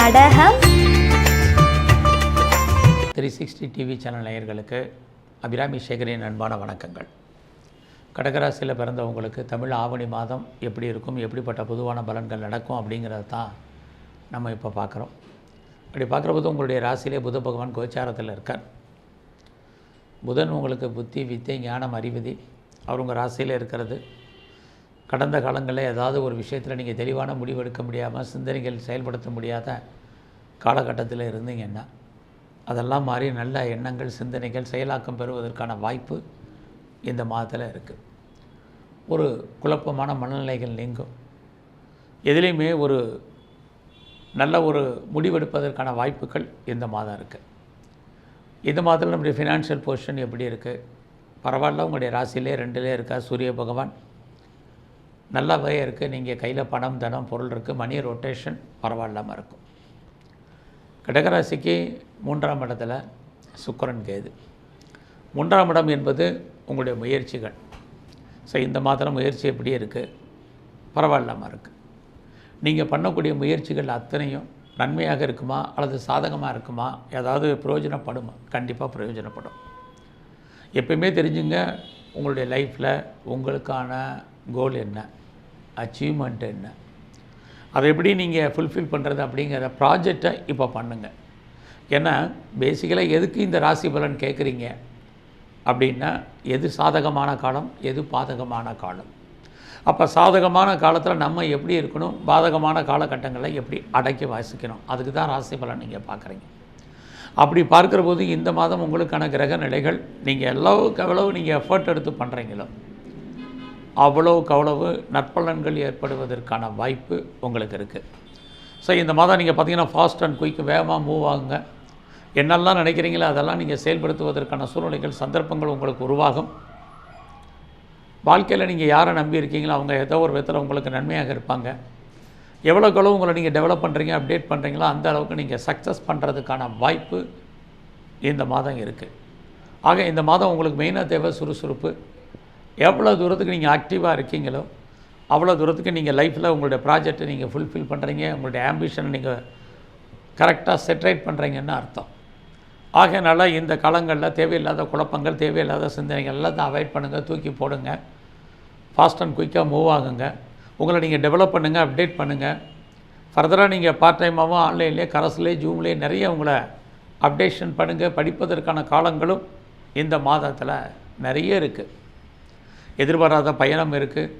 கடகம் three sixty TV channel நேயர்களுக்கு அபிராமி சேகரின் அன்பான வணக்கங்கள். கடகராசியில் பிறந்தவங்களுக்கு தமிழ் ஆவணி மாதம் எப்படி இருக்கும் எப்படிப்பட்ட பொதுவான பலன்கள் நடக்கும் அப்படிங்கிறத தான் நம்ம இப்போ பார்க்குறோம். அப்படி பார்க்குறபோது உங்களுடைய ராசியிலே புத பகவான் கோச்சாரத்தில் இருக்கார். புதன் உங்களுக்கு புத்தி வித்தை ஞானம் அறிவதி. அவர் உங்கள் ராசியில் இருக்கிறது. கடந்த காலங்களில் ஏதாவது ஒரு விஷயத்தில் நீங்கள் தெளிவான முடிவெடுக்க முடியாமல் சிந்தனைகள் செயல்படுத்த முடியாத காலகட்டத்தில் இருந்தீங்கன்னா அதெல்லாம் மாறி நல்ல எண்ணங்கள் சிந்தனைகள் செயலாக்கம் பெறுவதற்கான வாய்ப்பு இந்த மாதத்தில் இருக்குது ஒரு குழப்பமான மனநிலைகள் நீங்கும். எதிலையுமே ஒரு நல்ல ஒரு முடிவெடுப்பதற்கான வாய்ப்புகள் இந்த மாதம் இருக்குது இந்த மாதத்தில் நம்முடைய ஃபினான்ஷியல் பொசிஷன் எப்படி இருக்குது பரவாயில்ல உங்களுடைய ராசியிலே ரெண்டுலேயே இருக்கா? சூரிய பகவான். நல்லாவே இருக்குது நீங்கள் கையில் பணம் தனம் பொருள் இருக்குது மணி ரொட்டேஷன் பரவாயில்லாமல் இருக்கும். கடகராசிக்கு மூன்றாம் இடத்துல சுக்கரன் கேது. மூன்றாம் இடம் என்பது உங்களுடைய முயற்சிகள். ஸோ இந்த மாதம் முயற்சி எப்படி இருக்குது பரவாயில்லாமல் இருக்குது நீங்கள் பண்ணக்கூடிய முயற்சிகள் அத்தனையும் நன்மையாக இருக்குமா? அல்லது சாதகமாக இருக்குமா? ஏதாவது பிரயோஜனப்படுமா? கண்டிப்பாக பிரயோஜனப்படும். எப்பயுமே தெரிஞ்சுங்க உங்களுடைய லைஃப்பில் உங்களுக்கான கோல் என்ன? அச்சீவ்மெண்ட் என்ன? அதை எப்படி நீங்கள் ஃபுல்ஃபில் பண்ணுறது அப்படிங்கிற ப்ராஜெக்டை இப்போ பண்ணுங்கள் ஏன்னா பேசிக்கலாக எதுக்கு இந்த ராசி பலன் கேட்குறீங்க அப்படின்னா எது சாதகமான காலம் எது பாதகமான காலம். அப்போ சாதகமான காலத்தில் நம்ம எப்படி இருக்கணும்? பாதகமான காலகட்டங்களை எப்படி அடக்கி வாசிக்கணும்? அதுக்கு தான் ராசி பலன் நீங்கள் பார்க்குறீங்க அப்படி பார்க்குற போது இந்த மாதம் உங்களுக்கான கிரக நிலைகள் நீங்கள் எவ்வளவுக்கு எவ்வளவு நீங்கள் எஃபர்ட் எடுத்து பண்ணுறீங்களோ அவ்வளோ அவ்வளவு நற்பலன்கள் ஏற்படுவதற்கான வாய்ப்பு உங்களுக்கு இருக்குது ஸோ இந்த மாதம் நீங்கள் பார்த்தீங்கன்னா ஃபாஸ்ட் அண்ட் குயிக் வேகமாக மூவ் ஆகுங்க. என்னெல்லாம் நினைக்கிறீங்களோ அதெல்லாம் நீங்கள் செயல்படுத்துவதற்கான சூழ்நிலைகள் சந்தர்ப்பங்கள் உங்களுக்கு உருவாகும். வாழ்க்கையில் நீங்கள் யாரை நம்பி இருக்கீங்களோ அவங்க ஏதோ ஒரு விதத்தில் உங்களுக்கு நன்மையாக இருப்பாங்க. எவ்வளோ எவ்வளோ உங்களை நீங்கள் டெவலப் பண்ணுறீங்க அப்டேட் பண்ணுறீங்களோ அந்த அளவுக்கு நீங்கள் சக்ஸஸ் பண்ணுறதுக்கான வாய்ப்பு இந்த மாதம் இருக்குது ஆக இந்த மாதம் உங்களுக்கு மெயினாக தேவை சுறுசுறுப்பு. எவ்வளோ தூரத்துக்கு நீங்கள் ஆக்டிவாக இருக்கீங்களோ அவ்வளோ தூரத்துக்கு நீங்கள் லைஃப்பில் உங்களுடைய ப்ராஜெக்டை நீங்கள் ஃபுல்ஃபில் பண்ணுறீங்க உங்களுடைய ஆம்பிஷனை நீங்கள் கரெக்டாக செட்ரேட் பண்ணுறீங்கன்னு அர்த்தம். ஆகையினால இந்த காலங்களில் தேவையில்லாத குழப்பங்கள் தேவையில்லாத சிந்தனைகள் எல்லாத்தையும் அவாய்ட் பண்ணுங்கள் தூக்கி போடுங்க. ஃபாஸ்ட் அண்ட் குயிக்காக மூவ் ஆகுங்க. உங்களை நீங்கள் டெவலப் பண்ணுங்கள் அப்டேட் பண்ணுங்கள் ஃபர்தராக நீங்கள் பார்ட் டைமாகவும் ஆன்லைன்லேயே கரஸ்லேயே ஜூம்லேயே நிறைய உங்களை அப்டேஷன் பண்ணுங்கள் படிப்பதற்கான காலங்களும் இந்த மாதத்தில் நிறைய இருக்குது எதிர்பாராத பயணம் இருக்குது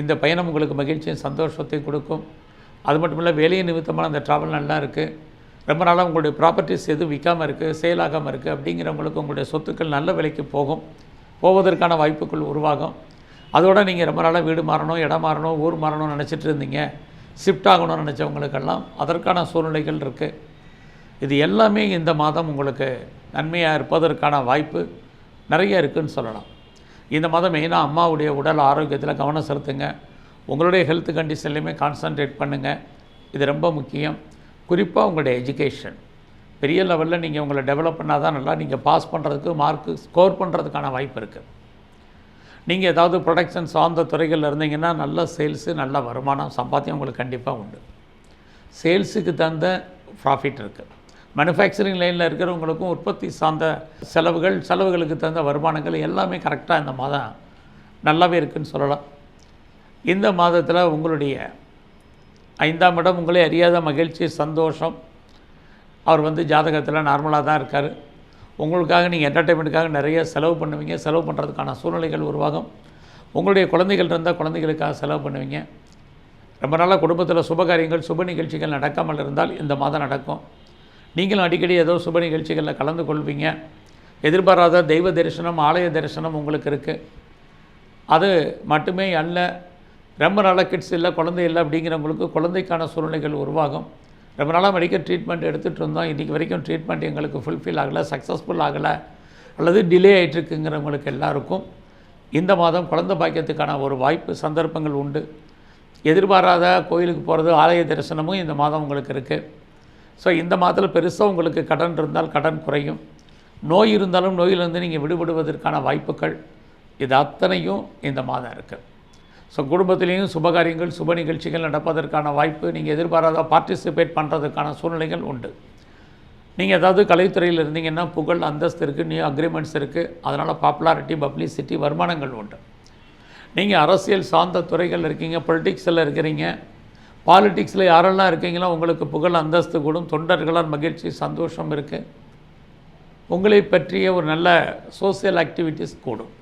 இந்த பயணம் உங்களுக்கு மகிழ்ச்சியும் சந்தோஷத்தையும் கொடுக்கும். அது மட்டும் இல்லை வேலையை நிமித்தமான அந்த ட்ராவல் நல்லா இருக்குது ரொம்ப நாளாக உங்களுடைய ப்ராப்பர்ட்டிஸ் எதுவும் விற்காமல் இருக்குது சேலாகாமல் இருக்குது அப்படிங்கிறவங்களுக்கு உங்களுடைய சொத்துக்கள் நல்ல விலைக்கு போகும். போவதற்கான வாய்ப்புகள் உருவாகும். அதோடு நீங்கள் ரொம்ப நாளாக வீடு மாறணும் இடம் மாறணும் ஊர் மாறணும்னு நினச்சிட்டு இருந்தீங்க. ஷிஃப்ட் ஆகணும்னு நினச்சவங்களுக்கெல்லாம் அதற்கான சூழ்நிலைகள் இருக்குது இது எல்லாமே இந்த மாதம் உங்களுக்கு நன்மையாக இருப்பதற்கான வாய்ப்பு நிறைய இருக்குதுன்னு சொல்லலாம். இந்த மாதம் மெயினாக அம்மாவுடைய உடல் ஆரோக்கியத்தில் கவனம் செலுத்துங்க. உங்களுடைய ஹெல்த் கண்டிஷன்லையுமே கான்சன்ட்ரேட் பண்ணுங்கள் இது ரொம்ப முக்கியம். குறிப்பாக உங்களுடைய எஜுகேஷன் பெரிய லெவலில் நீங்கள் உங்களை டெவலப் பண்ணால் தான் நல்லா நீங்கள் பாஸ் பண்ணுறதுக்கு மார்க்கு ஸ்கோர் பண்ணுறதுக்கான வாய்ப்பு இருக்குது நீங்கள் ஏதாவது ப்ரொடக்ஷன் சார்ந்த துறைகளில் இருந்தீங்கன்னா நல்ல சேல்ஸு நல்ல வருமானம் சம்பாத்தியம் உங்களுக்கு கண்டிப்பாக உண்டு. சேல்ஸுக்கு தகுந்த ப்ராஃபிட் இருக்குது மேனுஃபேக்சரிங் லைனில் இருக்கிறவங்களுக்கும் உற்பத்தி சார்ந்த செலவுகள் செலவுகளுக்கு தகுந்த வருமானங்கள் எல்லாமே கரெக்டாக இந்த மாதம் நல்லாவே இருக்குதுன்னு சொல்லலாம். இந்த மாதத்தில் உங்களுடைய ஐந்தாம் இடம் உங்களே அறியாத மகிழ்ச்சி சந்தோஷம். அவர் வந்து ஜாதகத்தில் நார்மலாக தான் இருக்கார். உங்களுக்காக நீங்கள் என்டர்டெயின்மெண்ட்டுக்காக நிறைய செலவு பண்ணுவீங்க. செலவு பண்ணுறதுக்கான சூழ்நிலைகள் உருவாகும். உங்களுடைய குழந்தைகள் இருந்தால் குழந்தைகளுக்காக செலவு பண்ணுவீங்க. ரொம்ப நாளாக குடும்பத்தில் சுபகாரியங்கள் சுப நிகழ்ச்சிகள் நடக்காமல் இருந்தால் இந்த மாதம் நடக்கும். நீங்களும் அடிக்கடி ஏதோ சுப நிகழ்ச்சிகளில் கலந்து கொள்வீங்க. எதிர்பாராத தெய்வ தரிசனம் ஆலய தரிசனம் உங்களுக்கு இருக்குது அது மட்டுமே அல்ல ரொம்ப நாளாக கிட்ஸ் இல்லை குழந்தை இல்லை அப்படிங்கிறவங்களுக்கு குழந்தைக்கான சூழ்நிலைகள் உருவாகும். ரொம்ப நாளாக மெடிக்கல் ட்ரீட்மெண்ட் எடுத்துகிட்டு இருந்தோம். இன்றைக்கி வரைக்கும் ட்ரீட்மெண்ட் எங்களுக்கு ஃபுல்ஃபில் ஆகலை சக்ஸஸ்ஃபுல் ஆகலை அல்லது டிலே ஆகிட்டுருக்குங்கிறவங்களுக்கு எல்லாருக்கும் இந்த மாதம் குழந்தை பாக்கியத்துக்கான ஒரு வாய்ப்பு சந்தர்ப்பங்கள் உண்டு. எதிர்பாராத கோயிலுக்கு போகிறது ஆலய தரிசனமும் இந்த மாதம் உங்களுக்கு இருக்குது ஸோ இந்த மாதத்தில் பெருசாக உங்களுக்கு கடன் இருந்தால் கடன் குறையும். நோய் இருந்தாலும் நோயிலிருந்து நீங்கள் விடுபடுவதற்கான வாய்ப்புகள் இது அத்தனையும் இந்த மாதம் இருக்குது ஸோ குடும்பத்திலேயும் சுபகாரியங்கள் சுப நிகழ்ச்சிகள் நடப்பதற்கான வாய்ப்பு நீங்கள் எதிர்பாராத பார்ட்டிசிபேட் பண்ணுறதுக்கான சூழ்நிலைகள் உண்டு. நீங்கள் ஏதாவது கலைத்துறையில் இருந்தீங்கன்னா புகழ் அந்தஸ்து இருக்குது நியூ அக்ரிமெண்ட்ஸ் இருக்குது அதனால் பாப்புலாரிட்டி பப்ளிசிட்டி வருமானங்கள் உண்டு. நீங்கள் அரசியல் சார்ந்த துறைகள் இருக்கீங்க பொலிட்டிக்ஸில் இருக்கிறீங்க பாலிட்டிக்ஸில் யாரெல்லாம் இருக்கீங்களோ உங்களுக்கு புகழ் அந்தஸ்து கூடும். தொண்டர்களால் மகிழ்ச்சி சந்தோஷம் இருக்குது உங்களை பற்றிய ஒரு நல்ல சோசியல் ஆக்டிவிட்டீஸ் கூடும்.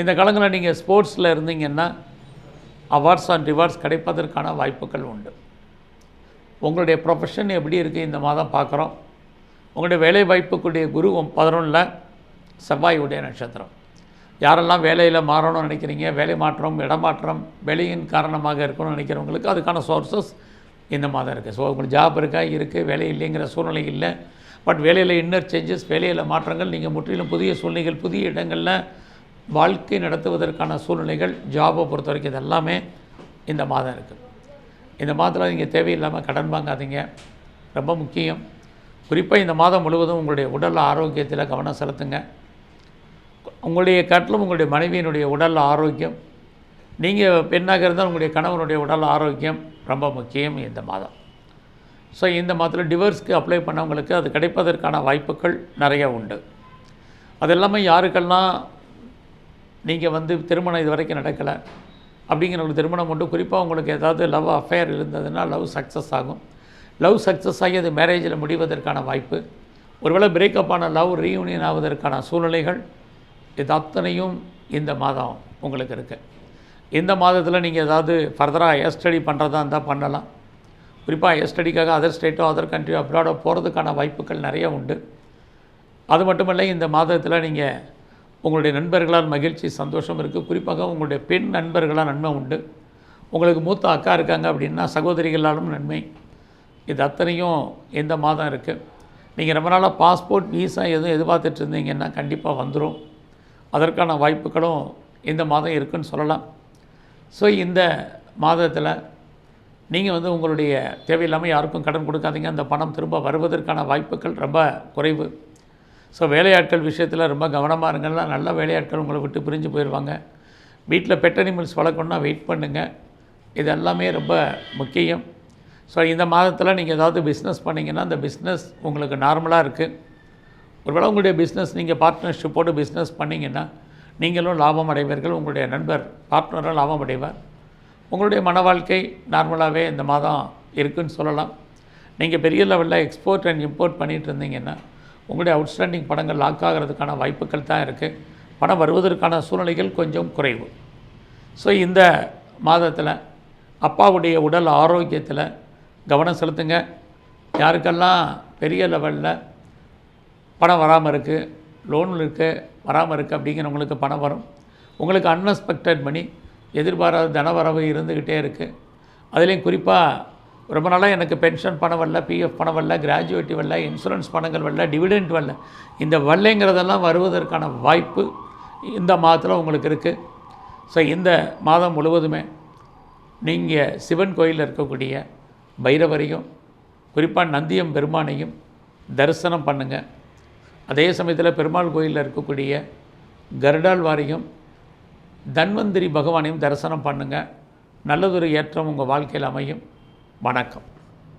இந்த காலங்களில் நீங்கள் ஸ்போர்ட்ஸில் இருந்தீங்கன்னா அவார்ட்ஸ் அண்ட் ரிவார்ட்ஸ் கிடைப்பதற்கான வாய்ப்புகள் உண்டு. உங்களுடைய ப்ரொஃபஷன் எப்படி இருக்குது இந்த மாதம் பார்க்குறோம். உங்களுடைய வேலை வாய்ப்புக்குடைய குரு பதினொன்றில் செவ்வாயுடைய நட்சத்திரம். யாரெல்லாம் வேலையில் மாறணும்னு நினைக்கிறீங்க வேலை மாற்றம் இடமாற்றம் வெளியின் காரணமாக இருக்கணும்னு நினைக்கிறவங்களுக்கு அதுக்கான சோர்ஸஸ் இந்த மாதம் இருக்குது ஸோ உங்களுக்கு ஜாப் இருக்கா? இருக்குது வேலை இல்லைங்கிற சூழ்நிலை இல்லை. பட் வேலையில் இன்னர் சேஞ்சஸ் வேலையில் மாற்றங்கள் நீங்கள் முற்றிலும் புதிய சூழ்நிலைகள் புதிய இடங்களில் வாழ்க்கை நடத்துவதற்கான சூழ்நிலைகள் ஜாபை பொறுத்த வரைக்கும் இது எல்லாமே இந்த மாதம் இருக்குது இந்த மாதத்தில் நீங்கள் தேவையில்லாமல் கடன் வாங்காதீங்க. ரொம்ப முக்கியம். குறிப்பாக இந்த மாதம் முழுவதும் உங்களுடைய உடல் ஆரோக்கியத்தில் கவனம் செலுத்துங்க. உங்களுடைய கட்டிலும் உங்களுடைய மனைவியினுடைய உடல் ஆரோக்கியம். நீங்கள் பெண்ணாக இருந்தால் உங்களுடைய கணவனுடைய உடல் ஆரோக்கியம் ரொம்ப முக்கியம் இந்த மாதம். ஸோ இந்த மாதத்தில் டிவர்ஸ்க்கு அப்ளை பண்ணவங்களுக்கு அது கிடைப்பதற்கான வாய்ப்புகள் நிறைய உண்டு. அது எல்லாமே யாருக்கெல்லாம் நீங்கள் வந்து திருமணம் இது வரைக்கும் நடக்கலை அப்படிங்கிறவங்களுக்கு திருமணம் உண்டு. குறிப்பாக உங்களுக்கு ஏதாவது லவ் அஃபேர் இருந்ததுன்னா லவ் சக்ஸஸ் ஆகும். லவ் சக்ஸஸ் ஆகி அது மேரேஜில் முடிவதற்கான வாய்ப்பு. ஒருவேளை பிரேக்கப் ஆன லவ் ரீயூனியன் ஆவதற்கான சூழ்நிலைகள் இது அத்தனையும் இந்த மாதம் உங்களுக்கு இருக்குது இந்த மாதத்தில் நீங்கள் ஏதாவது ஃபர்தராக ஹையர் ஸ்டடி பண்ணுறதா இருந்தால் பண்ணலாம். குறிப்பாக ஏர் ஸ்டடிக்காக அதர் ஸ்டேட்டோ அதர் கண்ட்ரியோ அப்ராடோ போகிறதுக்கான வாய்ப்புகள் நிறைய உண்டு. அது மட்டுமல்ல இந்த மாதத்தில் நீங்கள் உங்களுடைய நண்பர்களால் மகிழ்ச்சி சந்தோஷம் இருக்குது குறிப்பாக உங்களுடைய பெண் நண்பர்களால் நன்மை உண்டு. உங்களுக்கு மூத்த அக்கா இருக்காங்க அப்படின்னா சகோதரிகளாலும் நன்மை. இது அத்தனையும் இந்த மாதம் இருக்குது நீங்கள் ரொம்ப நாளாக பாஸ்போர்ட் வீசா எதுவும் எதிர்பார்த்துட்டு இருந்தீங்கன்னா கண்டிப்பாக வந்துடும் அதற்கான வாய்ப்புகளும் இந்த மாதம் இருக்குன்னு சொல்லலாம். ஸோ இந்த மாதத்தில் நீங்கள் வந்து உங்களுடைய தேவையில்லாமல் யாருக்கும் கடன் கொடுக்காதீங்க. அந்த பணம் திரும்ப வருவதற்கான வாய்ப்புகள் ரொம்ப குறைவு. ஸோ வேலையாட்கள் விஷயத்தில் ரொம்ப கவனமாக இருங்கன்னா நல்ல வேலையாட்கள் உங்களை விட்டு பிரிஞ்சு போயிடுவாங்க வீட்டில் பெட் அனிமல்ஸ் வளர்க்கணுன்னா வெயிட் பண்ணுங்கள் இது எல்லாமே ரொம்ப முக்கியம். ஸோ இந்த மாதத்தில் நீங்கள் ஏதாவது பிஸ்னஸ் பண்ணிங்கன்னா அந்த பிஸ்னஸ் உங்களுக்கு நார்மலாக இருக்குது ஒருவேளை உங்களுடைய பிஸ்னஸ் நீங்கள் பார்ட்னர்ஷிப்போடு பிஸ்னஸ் பண்ணிங்கன்னா நீங்களும் லாபம் அடைவீர்கள் உங்களுடைய நண்பர் பார்ட்னரும் லாபம் அடைவார். உங்களுடைய மன வாழ்க்கை நார்மலாகவே இந்த மாதம் இருக்குன்னு சொல்லலாம். நீங்கள் பெரிய லெவலில் எக்ஸ்போர்ட் அண்ட் இம்போர்ட் பண்ணிகிட்டு இருந்தீங்கன்னா உங்களுடைய அவுட்ஸ்டாண்டிங் படங்கள் லாக் ஆகிறதுக்கான வாய்ப்புகள் தான் இருக்குது பணம் வருவதற்கான சூழ்நிலைகள் கொஞ்சம் குறைவு. ஸோ இந்த மாதத்தில் அப்பாவுடைய உடல் ஆரோக்கியத்தில் கவனம் செலுத்துங்க. யாருக்கெல்லாம் பெரிய லெவலில் பணம் வராமல் இருக்குது லோன் இருக்குது வராமல் இருக்குது அப்படிங்கிறவங்களுக்கு பணம் வரும். உங்களுக்கு அன்எக்ஸ்பெக்டட் மணி எதிர்பாராத தனவரவு இருந்துக்கிட்டே இருக்குது அதுலேயும் குறிப்பாக ரொம்ப நாளாக எனக்கு பென்ஷன் பணம் வரல பிஎஃப் பணம் வரல கிராஜுவேட்டி வரல இன்சூரன்ஸ் பணங்கள் வரல டிவிடெண்ட் வரல. இந்த வரலைங்கிறதெல்லாம் வருவதற்கான வாய்ப்பு இந்த மாதத்தில் உங்களுக்கு இருக்குது ஸோ இந்த மாதம் முழுவதுமே நீங்கள் சிவன் கோயிலில் இருக்கக்கூடிய பைரவரையும் குறிப்பாக நந்தியம் பெருமானையும் தரிசனம் பண்ணுங்கள் அதே சமயத்தில் பெருமாள் கோயிலில் இருக்கக்கூடிய கருடாழ்வாரையும் தன்வந்திரி பகவானையும் தரிசனம் பண்ணுங்கள் நல்லதொரு ஏற்றம் உங்கள் வாழ்க்கையில் அமையும். வணக்கம்.